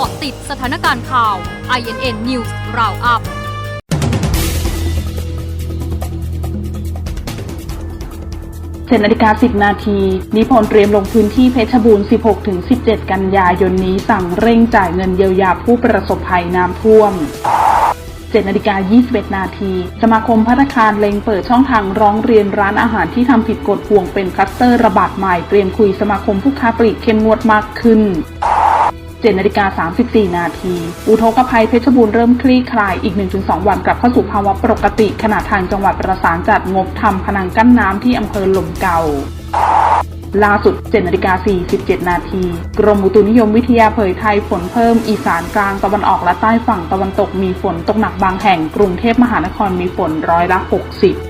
าะติดสถานการณ์ข่าว INN News Roundup เจ็ดนาฬิกา10นาที นิพนธ์เตรียมลงพื้นที่เพชรบูรณ์ 16-17 กันยายนนี้สั่งเร่งจ่ายเงินเยียวยาผู้ประสบภัยน้ำท่วม7นาฬิกา21 นาที สมาคมพัฒคารเล็งเปิดช่องทางร้องเรียนร้านอาหารที่ทำผิดกฎห่วงเป็นคลัสเตอร์ระบาดใหม่ เตรียมคุยสมาคมผู้ค้าปลีกเข้มงวดมากขึ้น 7นาฬิกา34 นาที อุทกภัยเพชรบูรณ์เริ่มคลี่คลายอีก 1-2 วันกลับเข้าสู่ภาวะปกติ ขณะทางจังหวัดประสานจัดงบทำพนังกั้นน้ำที่อำเภอหล่มเก่าล่าสุด7นาฬิกา47 นาที กรมอุตุนิยมวิทยาเผยไทยฝนเพิ่มอีสานกลางตะวันออกและใต้ฝั่งตะวันตกมีฝนตกหนักบางแห่งกรุงเทพมหานครมีฝนร้อยละ 60